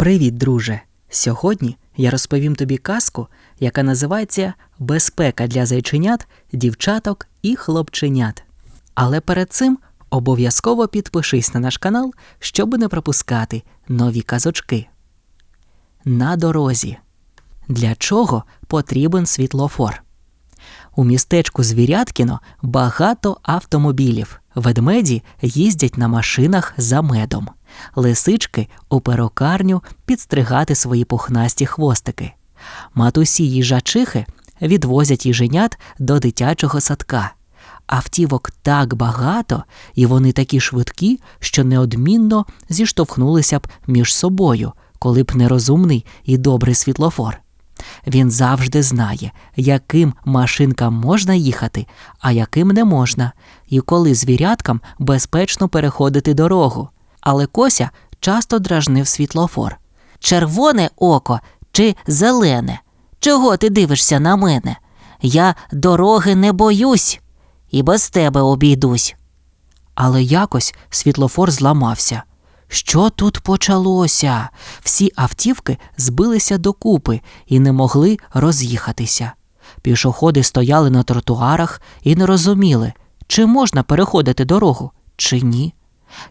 Привіт, друже! Сьогодні я розповім тобі казку, яка називається Безпека для зайченят, дівчаток і хлопченят. Але перед цим обов'язково підпишись на наш канал, щоб не пропускати нові казочки. На дорозі. Для чого потрібен світлофор? У містечку Звіряткіно багато автомобілів. Ведмеді їздять на машинах за медом, лисички у перукарню підстригати свої пухнасті хвостики. Матусі їжачихи відвозять їженят до дитячого садка. Автівок так багато, і вони такі швидкі, що неодмінно зіштовхнулися б між собою, коли б нерозумний і добрий світлофор. Він завжди знає, яким машинкам можна їхати, а яким не можна, і коли звіряткам безпечно переходити дорогу. Але Кося часто дражнив світлофор. Червоне око чи зелене? Чого ти дивишся на мене? Я дороги не боюсь і без тебе обійдусь. Але якось світлофор зламався. Що тут почалося? Всі автівки збилися докупи і не могли роз'їхатися. Пішоходи стояли на тротуарах і не розуміли, чи можна переходити дорогу, чи ні.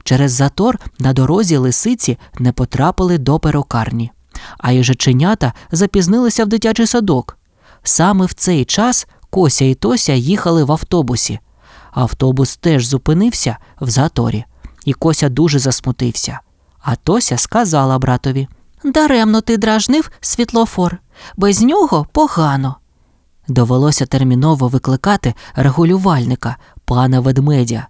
Через затор на дорозі лисиці не потрапили до перукарні, а їжаченята запізнилися в дитячий садок. Саме в цей час Кося і Тося їхали в автобусі. Автобус теж зупинився в заторі і Кося дуже засмутився. А Тося сказала братові Даремно ти дражнив світлофор, без нього погано. Довелося терміново викликати регулювальника, пана ведмедя.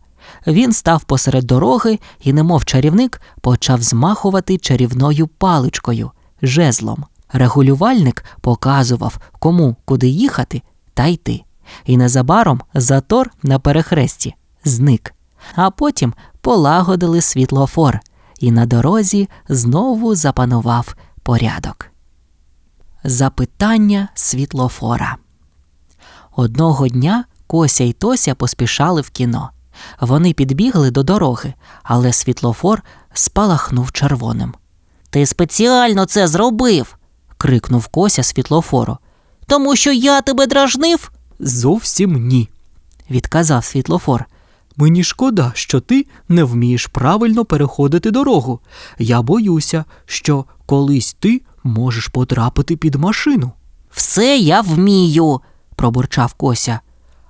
Він став посеред дороги і, немов чарівник, почав змахувати чарівною паличкою, жезлом. Регулювальник показував, кому куди їхати та йти. І незабаром затор на перехресті зник. А потім полагодили світлофор, і на дорозі знову запанував порядок. Запитання світлофора. Одного дня Кося й Тося поспішали в кіно. Вони підбігли до дороги, але світлофор спалахнув червоним. Ти спеціально це зробив. крикнув Кося світлофору. Тому що я тебе дражнив? Зовсім ні. відказав світлофор. Мені шкода, що ти не вмієш правильно переходити дорогу. Я боюся, що колись ти можеш потрапити під машину. Все я вмію, пробурчав Кося,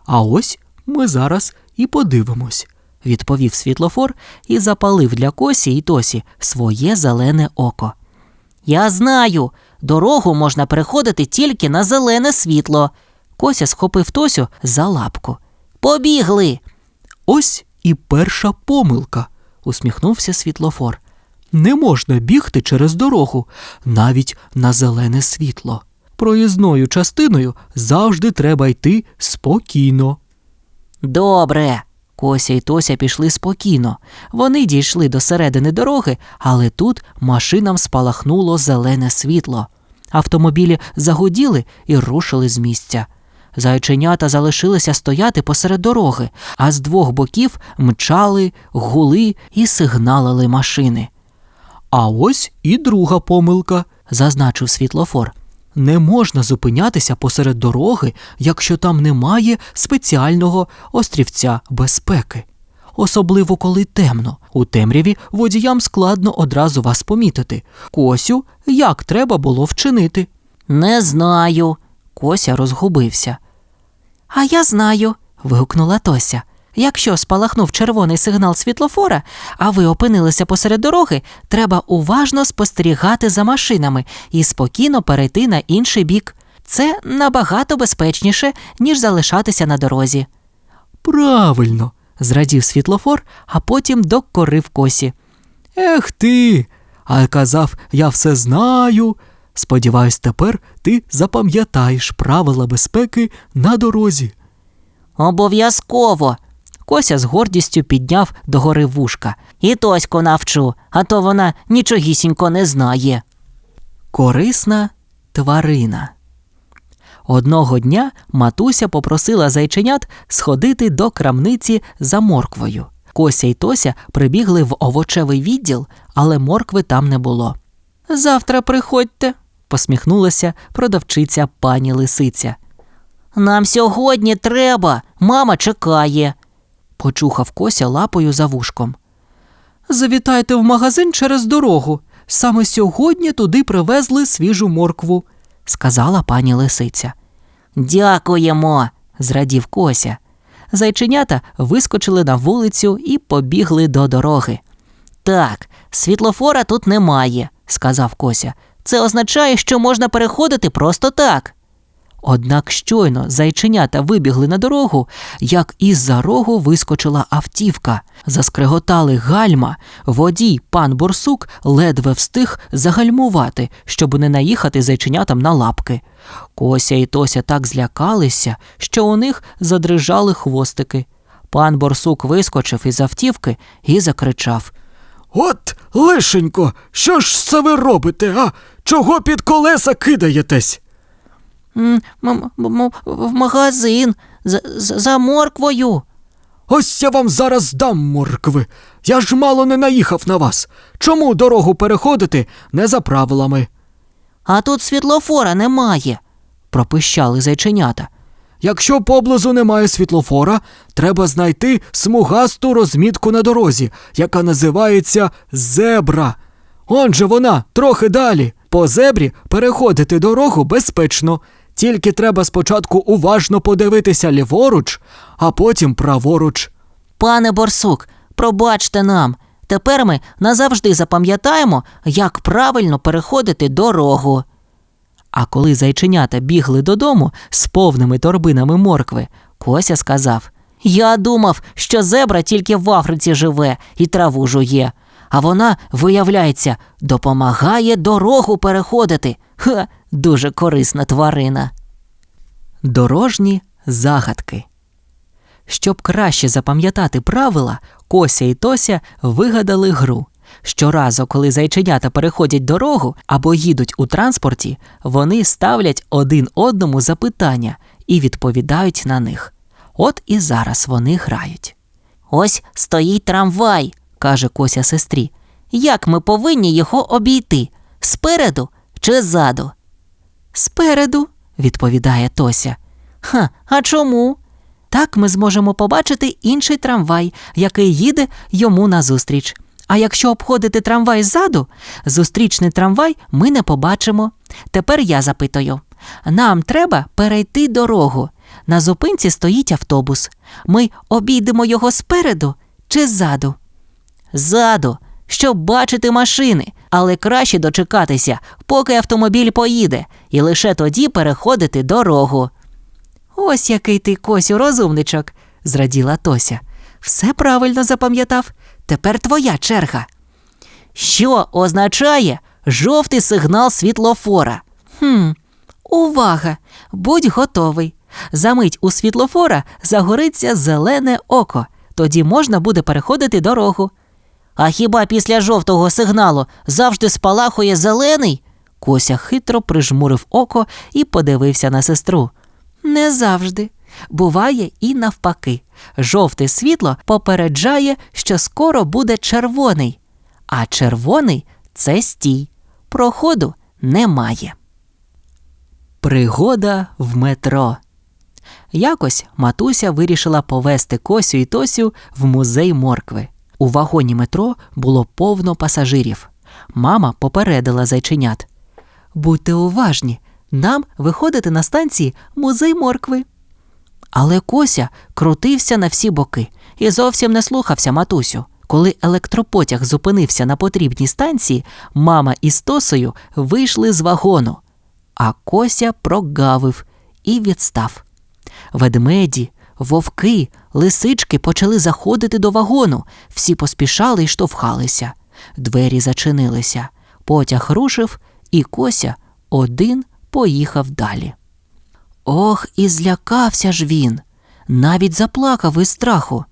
А ось ми зараз і подивимось. відповів світлофор і запалив для Косі і Тосі своє зелене око. Я знаю, дорогу можна переходити тільки на зелене світло. Кося схопив Тосю за лапку. Побігли. Ось і перша помилка, усміхнувся світлофор. Не можна бігти через дорогу, навіть на зелене світло. Проїзною частиною завжди треба йти спокійно. Добре. Кося і Тося пішли спокійно. Вони дійшли до середини дороги, але тут машинам спалахнуло зелене світло. Автомобілі загуділи і рушили з місця. Зайченята залишилися стояти посеред дороги, а з двох боків мчали, гули і сигналили машини, А ось і друга помилка. зазначив світлофор. Не можна зупинятися посеред дороги, якщо там немає спеціального острівця безпеки. Особливо коли темно. У темряві водіям складно одразу вас помітити. Косю, як треба було вчинити. Не знаю. Кося розгубився. А я знаю. вигукнула Тося. Якщо спалахнув червоний сигнал світлофора, а ви опинилися посеред дороги, треба уважно спостерігати за машинами і спокійно перейти на інший бік. Це набагато безпечніше, ніж залишатися на дорозі. Правильно, Зрадів світлофор, а потім докорив косі. Ех ти. А казав, я все знаю. Сподіваюсь, тепер ти запам'ятаєш правила безпеки на дорозі. Обов'язково. Кося з гордістю підняв догори вушка. І Тоську навчу, а то вона нічогісінько не знає. Корисна тварина. Одного дня матуся попросила зайченят сходити до крамниці за морквою. Кося й Тося прибігли в овочевий відділ, але моркви там не було. Завтра приходьте, посміхнулася продавчиця пані лисиця. Нам сьогодні треба, мама чекає, почухав кося лапою за вушком. Завітайте в магазин через дорогу. Саме сьогодні туди привезли свіжу моркву, сказала пані лисиця. Дякуємо, зрадів кося. Зайченята вискочили на вулицю і побігли до дороги. Так, світлофора тут немає, сказав Кося. Це означає, що можна переходити просто так. Однак щойно зайченята вибігли на дорогу, як із-за рогу вискочила автівка. Заскреготали гальма. Водій, пан Борсук, ледве встиг загальмувати, щоб не наїхати зайченятам на лапки. Кося і Тося так злякалися, що у них задрижали хвостики. Пан Борсук вискочив із автівки і закричав. От, лишенько, що ж це ви робите, а? Чого під колеса кидаєтесь? «М, м- м- м- В магазин за, за, за морквою. Ось я вам зараз дам моркви. Я ж мало не наїхав на вас. Чому дорогу переходити не за правилами? А тут світлофора немає, пропищали зайченята. Якщо поблизу немає світлофора, треба знайти смугасту розмітку на дорозі, яка називається зебра. Он же вона, трохи далі. По зебрі переходити дорогу безпечно. Тільки треба спочатку уважно подивитися ліворуч, а потім праворуч. Пане Борсук, пробачте нам. Тепер ми назавжди запам'ятаємо, як правильно переходити дорогу. А коли зайченята бігли додому з повними торбинами моркви, Кося сказав: Я думав, що зебра тільки в Африці живе і траву жує. А вона, виявляється, допомагає дорогу переходити. Ха, дуже корисна тварина. Дорожні загадки. Щоб краще запам'ятати правила, Кося і Тося вигадали гру. Щоразу, коли зайченята переходять дорогу або їдуть у транспорті, вони ставлять один одному запитання і відповідають на них. От і зараз вони грають. Ось стоїть трамвай, каже Кося сестрі. Як ми повинні його обійти? Спереду чи ззаду? Спереду, відповідає Тося. Ха, а чому? Так ми зможемо побачити інший трамвай, який їде йому назустріч. А якщо обходити трамвай ззаду, зустрічний трамвай ми не побачимо. Тепер я запитую: нам треба перейти дорогу. На зупинці стоїть автобус. Ми обійдемо його спереду чи ззаду? Ззаду, щоб бачити машини, але краще дочекатися, поки автомобіль поїде, і лише тоді переходити дорогу. Ось який ти, Косю, розумничок, зраділа Тося. Все правильно запам'ятав. Тепер твоя черга. Що означає жовтий сигнал світлофора? Хм, увага! Будь готовий. Замить у світлофора загориться зелене око. Тоді можна буде переходити дорогу. А хіба після жовтого сигналу завжди спалахує зелений? Кося хитро прижмурив око і подивився на сестру. Не завжди. Буває і навпаки. Жовте світло попереджає, що скоро буде червоний, а червоний це стій. Проходу немає. Пригода в метро. Якось матуся вирішила повести Косю і Тосю в музей моркви. У вагоні метро було повно пасажирів. Мама попередила зайченят. Будьте уважні, нам виходити на станції музей моркви. Але Кося крутився на всі боки і зовсім не слухався матусю. Коли електропотяг зупинився на потрібній станції, мама із Тосою вийшли з вагону, а Кося прогавив і відстав. Ведмеді, вовки, лисички почали заходити до вагону, всі поспішали й штовхалися. Двері зачинилися. Потяг рушив, і Кося один поїхав далі. Ох, і злякався ж він. Навіть заплакав із страху.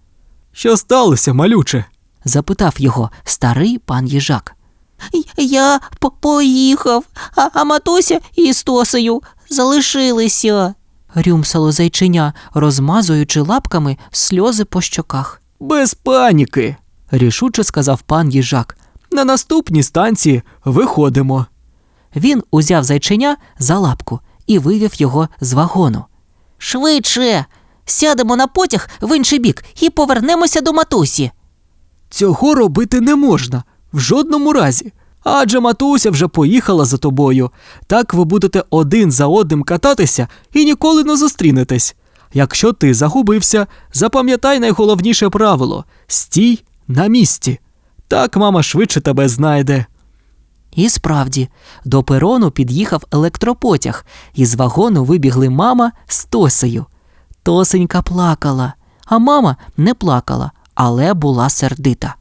Що сталося, малюче? запитав його старий пан їжак. Я по- поїхав, а, а матуся із Тосею залишилися. Рюмсало зайчиня, розмазуючи лапками сльози по щоках. Без паніки, Рішуче сказав пан їжак. На наступній станції виходимо. Він узяв зайченя за лапку і вивів його з вагону. Швидше. Сядемо на потяг в інший бік і повернемося до матусі. Цього робити не можна в жодному разі. Адже матуся вже поїхала за тобою. Так ви будете один за одним кататися і ніколи не зустрінетесь. Якщо ти загубився, запам'ятай найголовніше правило стій на місці. Так мама швидше тебе знайде. І справді, до перону під'їхав електропотяг, і з вагону вибігли мама з Тосею. Тосенька плакала, а мама не плакала, але була сердита.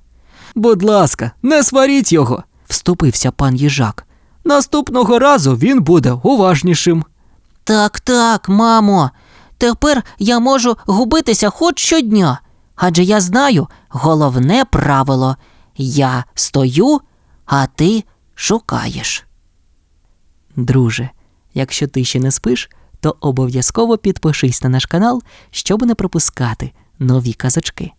Будь ласка, не сваріть його. Вступився пан їжак. Наступного разу він буде уважнішим. Так, так, мамо. Тепер я можу губитися хоч щодня. Адже я знаю головне правило я стою, а ти шукаєш. Друже, якщо ти ще не спиш, то обов'язково підпишись на наш канал, щоб не пропускати нові казочки.